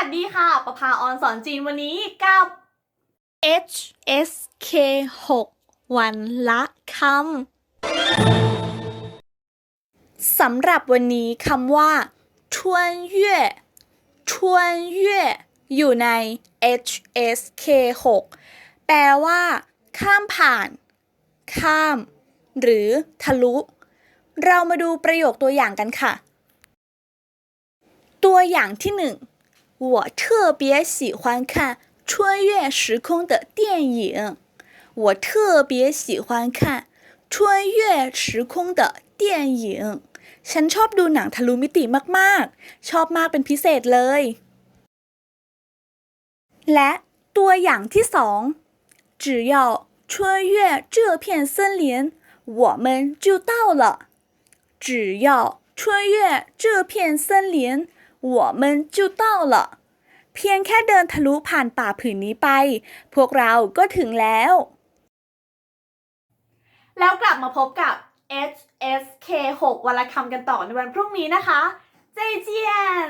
ัสดีค่ะ ประภาออนสอนจีนวันนี้กับ HSK 6 วันละคำสำหรับวันนี้คำว่าชวนเย่ชวนเย่อยู่ใน HSK 6 แปลว่า ข้ามผ่าน ข้าม หรือ ทะลุ เรามาดูประโยคตัวอย่างกันค่ะ ตัวอย่างที่หนึ่ง 我特别喜欢看穿越时空的电影。我特别喜欢看穿越时空的电影。ฉันชอบดูหนังทะลุมิติมาก ๆ ชอบมากเป็นพิเศษเลย และตัวอย่างที่สอง只要穿越这片森林，我们就到了。只要穿越这片森林， 我们就到了。เพียงแค่เดินทะลุผ่านป่าผืนนี้ไป พวกเราก็ถึงแล้ว แล้วกลับมาพบกับ HSK 6วันละคำกันต่อในวันพรุ่งนี้นะคะ เจเจียน